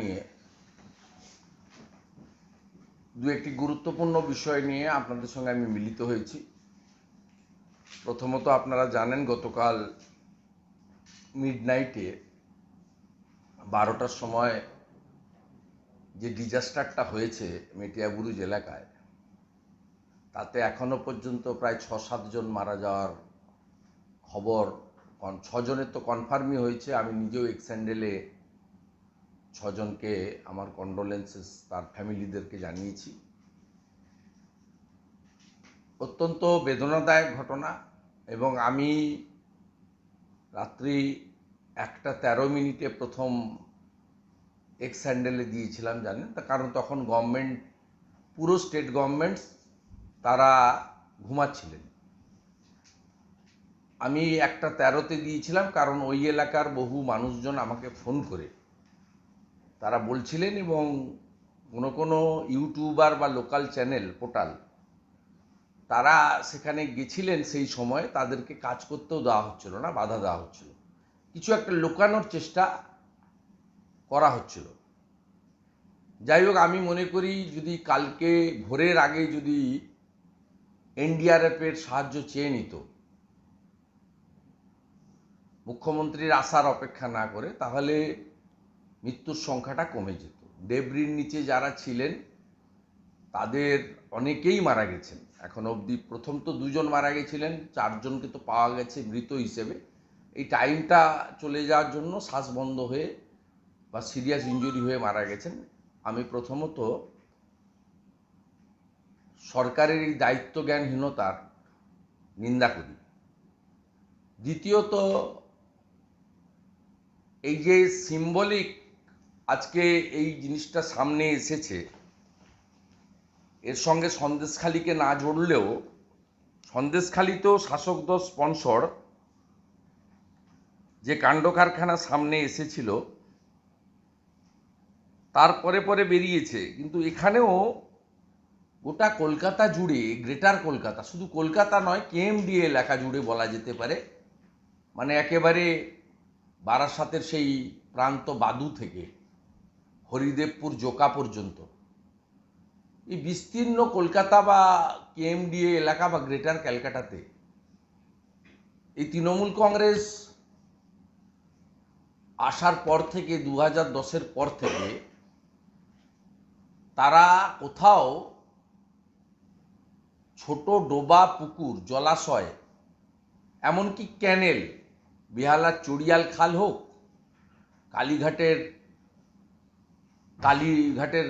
নিয়ে দু একটি গুরুত্বপূর্ণ বিষয় নিয়ে আপনাদের সঙ্গে আমি মিলিত হয়েছি। প্রথমত আপনারা জানেন, গতকাল মিড নাইটে বারোটার সময় যে ডিজাস্টারটা হয়েছে মেটিয়াবুরুজ এলাকায়, তাতে এখনও পর্যন্ত প্রায় ছ সাতজন মারা যাওয়ার খবর ছজনের তো কনফার্মই হয়েছে। আমি নিজেও এক্স এক্সেন্ডেলে ছজনকে আমার কন্ডোলেন্সেস তার ফ্যামিলিদেরকে জানিয়েছি। অত্যন্ত বেদনাদায়ক ঘটনা এবং আমি রাত্রি একটা তেরো মিনিটে প্রথম এক্স হ্যান্ডেলে দিয়েছিলাম, জানেন? তার কারণ তখন গভর্নমেন্ট পুরো স্টেট গভর্নমেন্টস তারা ঘুমাচ্ছিলেন। আমি একটা তেরোতে দিয়েছিলাম কারণ ওই এলাকার বহু মানুষজন আমাকে ফোন করে। তারা বলছিলেন এবং কোনো কোনো ইউটিউবার বা লোকাল চ্যানেল, পোর্টাল, তারা সেখানে গেছিলেন সেই সময়, তাদেরকে কাজ করতেও দেওয়া হচ্ছিল না, বাধা দেওয়া হচ্ছিল। কিছু একটা লুকানোর চেষ্টা করা হচ্ছিল। যাই হোক, আমি মনে করি যদি কালকে ভোরের আগে যদি এনডিআরএফের সাহায্য চেয়ে নিত, মুখ্যমন্ত্রীর আসার অপেক্ষা না করে, তাহলে মৃত্যুর সংখ্যাটা কমে যেত। ডেবরির নিচে যারা ছিলেন, তাদের অনেকেই মারা গেছেন। এখন অবধি প্রথম তো দুজন মারা গেছিলেন, চারজনকে তো পাওয়া গেছে মৃত হিসেবে। এই টাইমটা চলে যাওয়ার জন্য শ্বাস বন্ধ হয়ে বা সিরিয়াস ইঞ্জুরি হয়ে মারা গেছেন। আমি প্রথমত সরকারের এই দায়িত্ব জ্ঞানহীনতার নিন্দা করি। দ্বিতীয়ত, এই যে সিম্বলিক আজকে এই জিনিসটা সামনে এসেছে। এর সঙ্গে সন্দেশখালিকে না জড়লেও সন্দেশখালিতেও শাসক দল স্পন্সর, যে কাণ্ড কারখানা সামনে এসেছিল তারপরে পরে বেরিয়েছে। কিন্তু এখানেও গোটা কলকাতা জুড়ে, গ্রেটার কলকাতা, শুধু কলকাতা নয় কেএমডিএ এলাকা জুড়ে বলা যেতে পারে মানে একেবারে বারাসাতের সেই প্রান্ত বাদু থেকে। হরিদেবপুর জোকা পর্যন্ত। এই বিস্তীর্ণ কলকাতা বা কেএমডিএ এলাকা বা গ্রেটার ক্যালকাটাতে এই তৃণমূল কংগ্রেস আসার পর থেকে দু হাজার দশের পর থেকে তারা কোথাও ছোট ডোবা, পুকুর, জলাশয়, এমনকি ক্যানেল, বেহালার চড়িয়াল খাল হোক, কালীঘাটের কালীঘাটের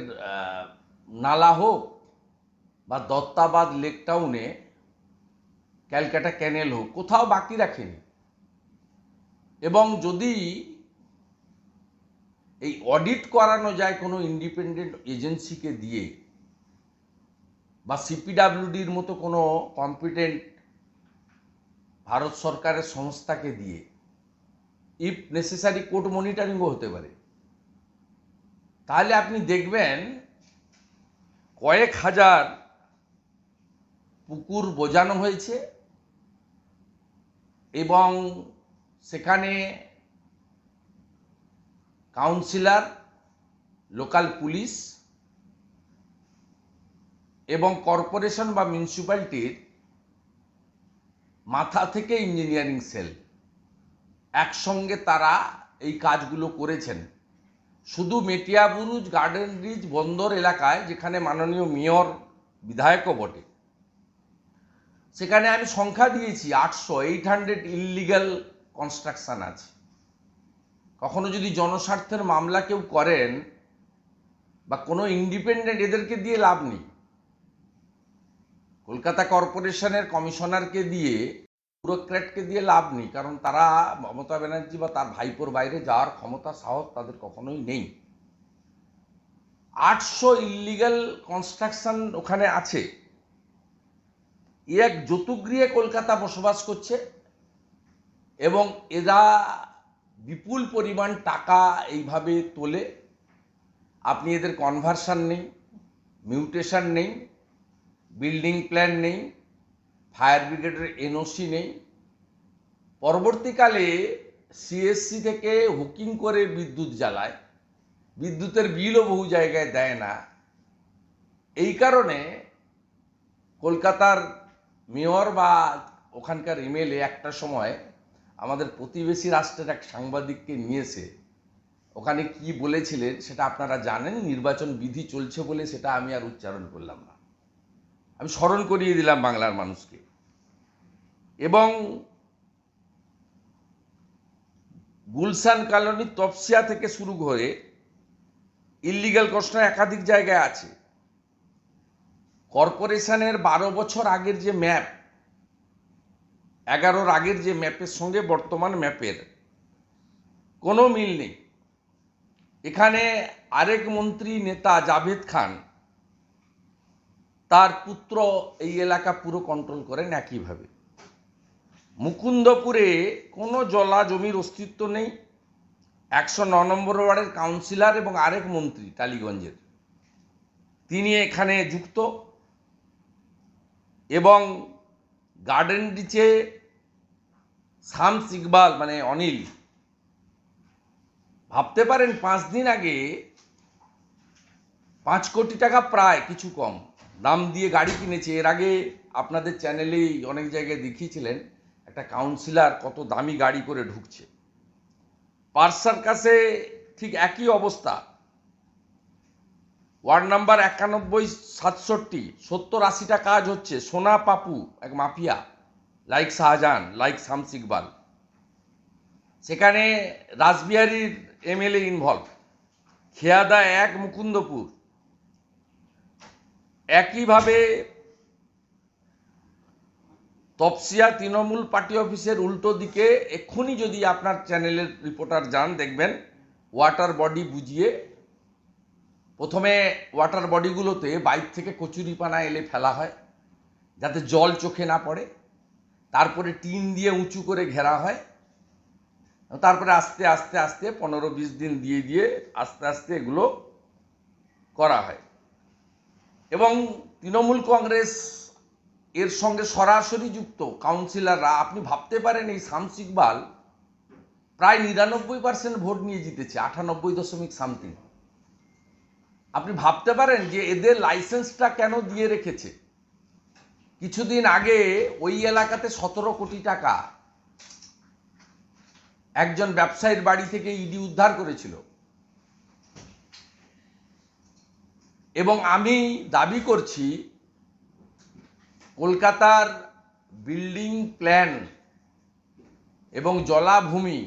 নালা হোক বা দত্তাবাদ লেক টাউনে ক্যালকাটা ক্যানেল হোক, কোথাও বাকি রাখেনি। এবং যদি এই অডিট করানো যায় কোনো ইন্ডিপেন্ডেন্ট এজেন্সিকে দিয়ে বা সিপিডাব্লিউডির মতো কোনো কম্পিটেন্ট ভারত সরকারের সংস্থাকে দিয়ে, ইফ নেসেসারি কোর্ট মনিটরিংও হতে পারে। তাহলে আপনি দেখবেন কয়েক হাজার পুকুর বোঝানো হয়েছে এবং সেখানে কাউন্সিলর, লোকাল পুলিশ এবং কর্পোরেশন বা মিউনিসিপ্যালিটির মাথা থেকে ইঞ্জিনিয়ারিং সেল। একসঙ্গে তারা এই কাজগুলো করেছেন। শুধু মেটিয়াবুরুজ গার্ডেন রিজ বন্দর এলাকায়, যেখানে মাননীয় মেয়র, বিধায়কও বটে। সেখানে আমি সংখ্যা দিয়েছি আটশো এইট হান্ড্রেড ইললিগাল কনস্ট্রাকশন আছে। কখনো যদি জনস্বার্থের মামলা কেউ করেন, বা কোনো ইন্ডিপেন্ডেন্ট এদেরকে দিয়ে লাভ নেই, কলকাতা কর্পোরেশনের কমিশনারকে দিয়ে ব্যুরোক্র্যাটকে দিয়ে লাভ নেই, কারণ তারা মমতা ব্যানার্জি বা তার ভাইপোর বাইরে যাওয়ার ক্ষমতা, সাহস তাদের কখনোই নেই। আটশো ইলিগাল কনস্ট্রাকশন ওখানে আছে। এক যতুগৃহে কলকাতা বসবাস করছে এবং এরা বিপুল পরিমাণ টাকা এইভাবে তোলে। আপনি এদের কনভার্সান নেই মিউটেশন নেই বিল্ডিং প্ল্যান নেই ফায়ার ব্রিগেডের এনওসি নেই। পরবর্তীকালে সিএসসি থেকে হুকিং করে বিদ্যুৎ জ্বালায়। বিদ্যুতের বিলও বহু জায়গায় দেয় না। এই কারণে কলকাতার মেয়র বা ওখানকার এমএলএ একটা সময় আমাদের প্রতিবেশী রাষ্ট্রের এক সাংবাদিককে নিয়েছে। ওখানে কি বলেছিলেন সেটা আপনারা জানেন? নির্বাচন বিধি চলছে বলে সেটা আমি আর উচ্চারণ করলাম না। আমি স্মরণ করিয়ে দিলাম বাংলার মানুষকে। এবং গুলশান কলোনি তপসিয়া থেকে শুরু করে ইল্লিগাল কনস্ট্রাকশন একাধিক জায়গায় আছে। কর্পোরেশনের বারো বছর আগের যে ম্যাপ, এগারোর আগের যে ম্যাপের সঙ্গে বর্তমান ম্যাপের কোনো মিল নেই। এখানে আরেক মন্ত্রী নেতা জাভেদ খান তার পুত্র এই এলাকা পুরো কন্ট্রোল করেন একইভাবে। মুকুন্দপুরে কোনো জলা জমির অস্তিত্ব নেই। একশো ন নম্বর ওয়ার্ডের কাউন্সিলর এবং আরেক মন্ত্রী টালিগঞ্জের। তিনি এখানে যুক্ত। এবং গার্ডেন ডিচে শামস ইকবাল মানে অনিল, ভাবতে পারেন পাঁচ দিন আগে পাঁচ কোটি টাকা প্রায়, কিছু কম। দাম দিয়ে গাড়ি কিনেছে। এর আগে আপনাদের চ্যানেলেই অনেক জায়গায় দেখিয়েছিলেন, একটা কাউন্সিলর কত দামি গাড়ি করে ঢুকছে। পার্সার কাছে ঠিক একই অবস্থা। ওয়ার্ড নাম্বার একানব্বই সাতষট্টি, সত্তর আশিটা কাজ হচ্ছে। সোনা পাপু, এক mafia, like Shahjahan, like Shams Iqbal. সেখানে রাসবিহারীর এমএলএ ইনভলভ খেয়াদা এক, মুকুন্দপুর। একইভাবে তপসিয়া তৃণমূল পার্টি অফিসের উল্টো দিকে এক্ষুনি যদি আপনার চ্যানেলের রিপোর্টার যান, দেখবেন ওয়াটার বডি বুঝিয়ে প্রথমে ওয়াটার বডিগুলোতে বাইক থেকে কচুরিপানা এলে ফেলা হয়, যাতে জল চোখে না পড়ে, তারপরে টিন দিয়ে উঁচু করে ঘেরা হয়, তারপরে আস্তে আস্তে আস্তে পনেরো, বিশ দিন দিয়ে দিয়ে আস্তে আস্তে এগুলো করা হয়। এবং তৃণমূল কংগ্রেস এর সঙ্গে সরাসরি যুক্ত কাউন্সিলররা, আপনি ভাবতে পারেন এই শামস ইকবাল প্রায় নিরানব্বই পার্সেন্ট ভোট নিয়ে জিতেছে, আটানব্বই দশমিক সামথিং আপনি ভাবতে পারেন যে এদের লাইসেন্সটা কেন দিয়ে রেখেছে? কিছুদিন আগে ওই এলাকাতে সতেরো কোটি টাকা একজন ব্যবসায়ীর বাড়ি থেকে ইডি উদ্ধার করেছিল। এবং আমি দাবি করছি কলকাতার বিল্ডিং প্ল্যান এবং জলাভূমি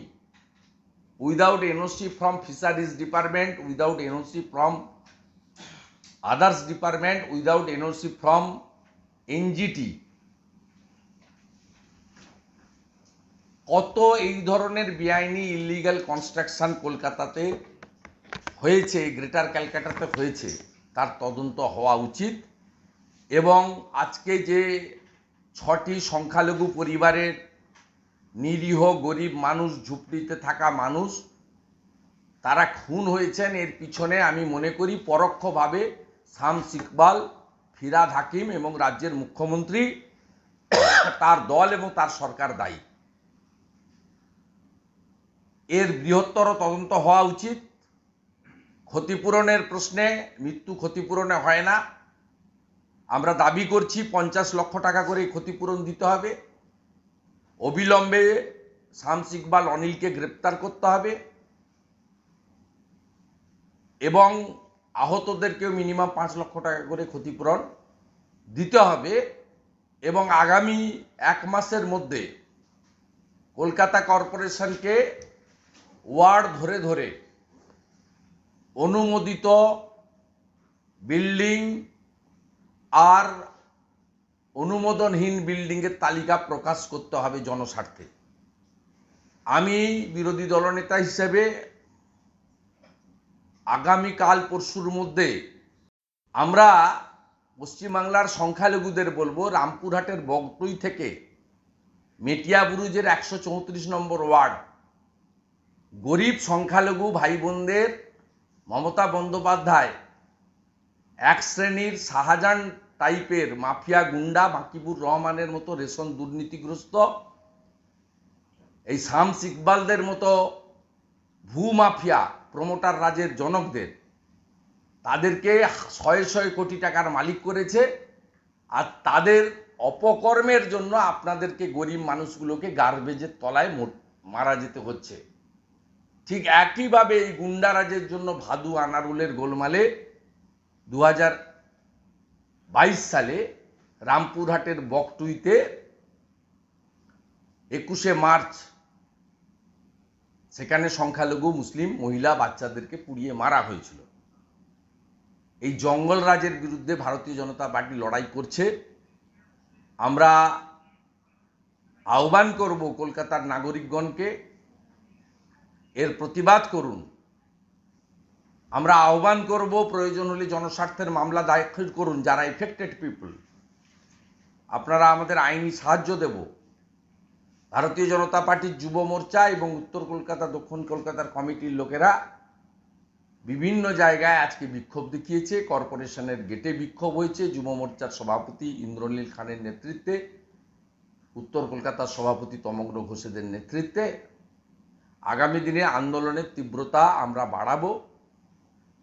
without NOC from fisheries department, without NOC from others department, without NOC from NGT. কত এই ধরনের বেআইনি ইলিগাল কনস্ট্রাকশন কলকাতাতে হয়েছে গ্রেটার ক্যালকাটাতে হয়েছে? তার তদন্ত হওয়া উচিত এবং আজকে যে ছটি সংখ্যালঘু পরিবারের নিরীহ গরিব মানুষ, ঝুপড়িতে থাকা মানুষ, তারা খুন হয়েছেন, এর পিছনে আমি মনে করি পরোক্ষভাবে শামস ইকবাল, ফিরাদ হাকিম এবং রাজ্যের মুখ্যমন্ত্রী তার দল এবং তার সরকার দায়ী। এর বৃহত্তর তদন্ত হওয়া উচিত। ক্ষতিপূরণের প্রশ্নে, মৃত্যু ক্ষতিপূরণে হয় না। আমরা দাবি করছি পঞ্চাশ লক্ষ টাকা করে ক্ষতিপূরণ দিতে হবে। অবিলম্বে শামস ইকবাল অনিলকে গ্রেপ্তার করতে হবে। এবং আহতদেরকেও মিনিমাম পাঁচ লক্ষ টাকা করে ক্ষতিপূরণ দিতে হবে। এবং আগামী এক মাসের মধ্যে কলকাতা কর্পোরেশনকে ওয়ার্ড ধরে ধরে অনুমোদিত বিল্ডিং আর অনুমোদনহীন বিল্ডিংয়ের তালিকা প্রকাশ করতে হবে জনস্বার্থে। আমি বিরোধী দলনেতা হিসেবে আগামীকাল পরশুর মধ্যে আমরা পশ্চিমবাংলার সংখ্যালঘুদের বলব, রামপুরহাটের বগটুই থেকে মেটিয়া বুরুজের একশো চৌত্রিশ নম্বর ওয়ার্ড গরিব সংখ্যালঘু ভাই বোনদের মমতা বন্দ্যোপাধ্যায়, এক শ্রেণির শাহজাহান টাইপের মাফিয়া গুন্ডা বাকিবুর রহমানের মতো রেশন দুর্নীতিগ্রস্ত, এই শামস ইকবালদের মতো ভূ মাফিয়া প্রমোটার রাজের জনকদের, তাদেরকে শয়ে শয়ে কোটি টাকার মালিক করেছে আর তাদের অপকর্মের জন্য আপনাদেরকে গরিব মানুষগুলোকে গার্বেজের তলায় মারা যেতে হচ্ছে। ঠিক একইভাবে এই গুন্ডারাজের জন্য ভাদু আনারুলের গোলমালে দু সালে রামপুরহাটের বকটুইতে একুশে মার্চ, সেখানে সংখ্যালঘু মুসলিম মহিলা বাচ্চাদেরকে পুড়িয়ে মারা হয়েছিল। এই জঙ্গল রাজের বিরুদ্ধে ভারতীয় জনতা পার্টি লড়াই করছে। আমরা আহ্বান করব কলকাতার নাগরিকগণকে এর প্রতিবাদ করুন। আমরা আহ্বান করব, প্রয়োজন হলে জনস্বার্থের মামলা দাখিল করুন, যারা এফেক্টেড পিপল আপনারা আমাদের আইনি সাহায্য দেব। ভারতীয় জনতা পার্টির যুব মোর্চা এবং উত্তর কলকাতা, দক্ষিণ কলকাতার কমিটির লোকেরা বিভিন্ন জায়গায় আজকে বিক্ষোভ দেখিয়েছে। কর্পোরেশনের গেটে বিক্ষোভ হয়েছে। যুব মোর্চার সভাপতি ইন্দ্রনীল খানের নেতৃত্বে, উত্তর কলকাতার সভাপতি তমগ্র ঘোষেদের নেতৃত্বে আগামী দিনে আন্দোলনের তীব্রতা আমরা বাড়াবো।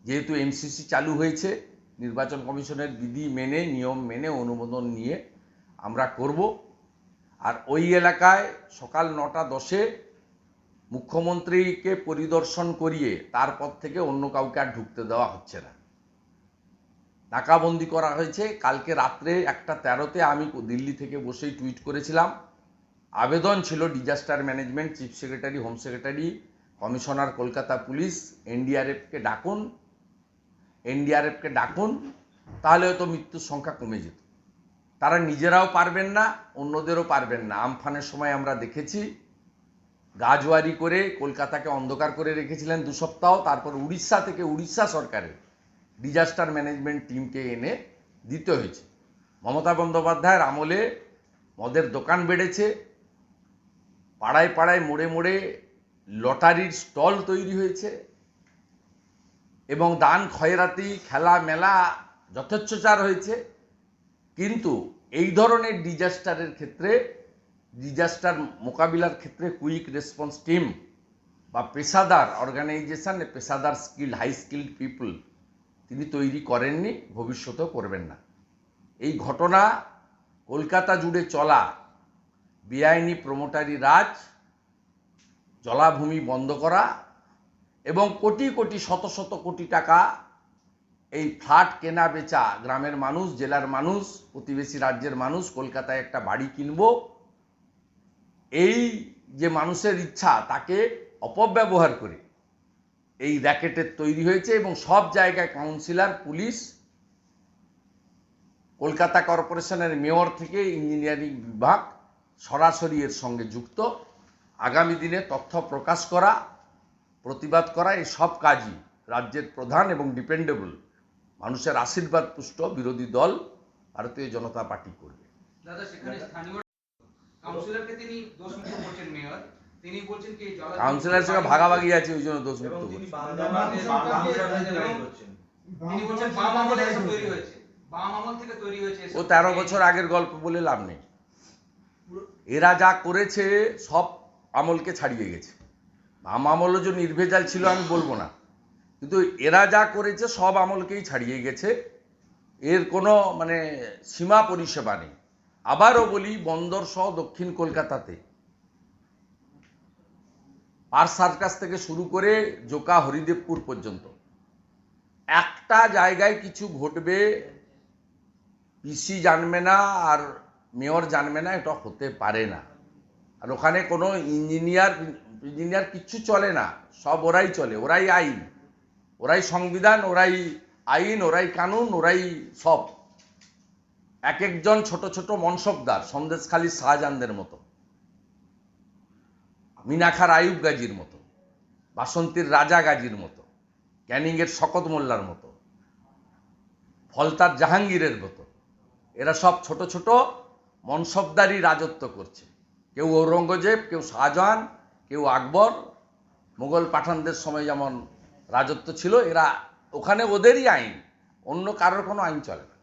যেহেতু এমসিসি চালু হয়েছে, নির্বাচন কমিশনের বিধি মেনে, নিয়ম মেনে, অনুমোদন নিয়ে আমরা করব। আর ওই এলাকায় সকাল নটা দশে মুখ্যমন্ত্রীকে পরিদর্শন করিয়ে তারপর থেকে অন্য কাউকে আর ঢুকতে দেওয়া হচ্ছে না। নাকাবন্দি করা হয়েছে। কালকে রাত্রে একটা তেরোতে আমি দিল্লি থেকে বসেই টুইট করেছিলাম। আবেদন ছিল disaster management chief secretary home secretary commissioner Kolkata police এনডিআরএফকে ডাকুন এনডিআরএফকে ডাকুন, তাহলে হয়তো মৃত্যুর সংখ্যা কমে যেত। তারা নিজেরাও পারবেন না, অন্যদেরও পারবেন না। আমফানের সময় আমরা দেখেছি গাজওয়ারি করে কলকাতাকে অন্ধকার করে রেখেছিলেন দু সপ্তাহ, তারপর উড়িষ্যা থেকে উড়িষ্যা সরকারের ডিজাস্টার ম্যানেজমেন্ট টিমকে এনে দিতে হয়েছে। মমতা বন্দ্যোপাধ্যায়ের আমলে মদের দোকান বেড়েছে পাড়ায় পাড়ায় মোড়ে মোড়ে লটারির স্টল তৈরি হয়েছে এবং দান খয়রাতি খেলা মেলা যথেচ্ছচার হয়েছে। কিন্তু এই ধরনের ডিজাস্টারের ক্ষেত্রে, ডিজাস্টার মোকাবিলার ক্ষেত্রে কুইক রেসপন্স টিম বা পেশাদার অর্গানাইজেশন, পেশাদার স্কিল, হাই স্কিল্ড পিপল তিনি তৈরি করেননি, ভবিষ্যতেও করবেন না। এই ঘটনা কলকাতা জুড়ে চলা বেআইনি প্রমোটারি রাজ, জলাভূমি বন্ধ করা এবং কোটি কোটি, শত শত কোটি টাকা এই ফ্ল্যাট কেনা বেচা গ্রামের মানুষ, জেলার মানুষ, প্রতিবেশী রাজ্যের মানুষ কলকাতায় একটা বাড়ি কিনব। এই যে মানুষের ইচ্ছা তাকে অপব্যবহার করে এই র্যাকেটের তৈরি হয়েছে এবং সব জায়গায় কাউন্সিলর, পুলিশ, কলকাতা কর্পোরেশনের মেয়র থেকে ইঞ্জিনিয়ারিং বিভাগ সরাসরি এর সঙ্গে যুক্ত। আগামী দিনে তথ্য প্রকাশ করা প্রতিবাদ করা এই সব কাজই রাজ্যের প্রধান এবং ডিপেন্ডেবল। মানুষের আশীর্বাদ পুষ্ট বিরোধী দল ভারতীয় জনতা পার্টি করবে। কাউন্সিলর সঙ্গে ভাগাভাগি আছে ওই জন্য দোষ মুক্ত তিনি করছে বাংলাদেশ বাংলাদেশে লড়াই করছেন। তিনি বলছেন বাম আমলে এসব তৈরি হয়েছে। বাম আমল থেকে তৈরি হয়েছে এসব। ও তেরো বছর আগের গল্প বলে লাভ নেই। এরা যা করেছে, সব আমলকে ছাড়িয়ে গেছে। বাম আমলও যে নির্ভেজাল ছিল আমি বলব না। কিন্তু এরা যা করেছে, সব আমলকেই ছাড়িয়ে গেছে। এর কোনো মানে সীমা পরিষেবা নেই। আবারও বলি, বন্দর সহ দক্ষিণ কলকাতাতে। পার সার্কাস থেকে শুরু করে জোকা হরিদেবপুর পর্যন্ত। একটা জায়গায় কিছু ঘটবে, পিসি জানবে না, আর মেয়র জানবে না, এটা হতে পারে না। আর ওখানে কোনো ইঞ্জিনিয়ার ইঞ্জিনিয়ার কিচ্ছু চলে না, সব ওরাই চলে, ওরাই আইন। ওরাই সংবিধান, ওরাই আইন, ওরাই কানুন, ওরাই সব। এক একজন ছোট ছোট মনসবদার, সন্দেশখালী শাহজাহানদের মতো। মিনাখার আয়ুব গাজীর মতো, বাসন্তীর রাজা গাজীর মতো, ক্যানিংয়ের শকত মোল্লার মতো, ফলতার জাহাঙ্গীরের মতো। এরা সব ছোট ছোট মনসবদারি রাজত্ব করছে। কেউ ঔরঙ্গজেব, কেউ শাহজাহান, কেউ আকবর। মুঘল পাঠানদের সময় যেমন রাজত্ব ছিল, এরা ওখানে ওদেরই আইন, অন্য কারোর কোনো আইন চলে না।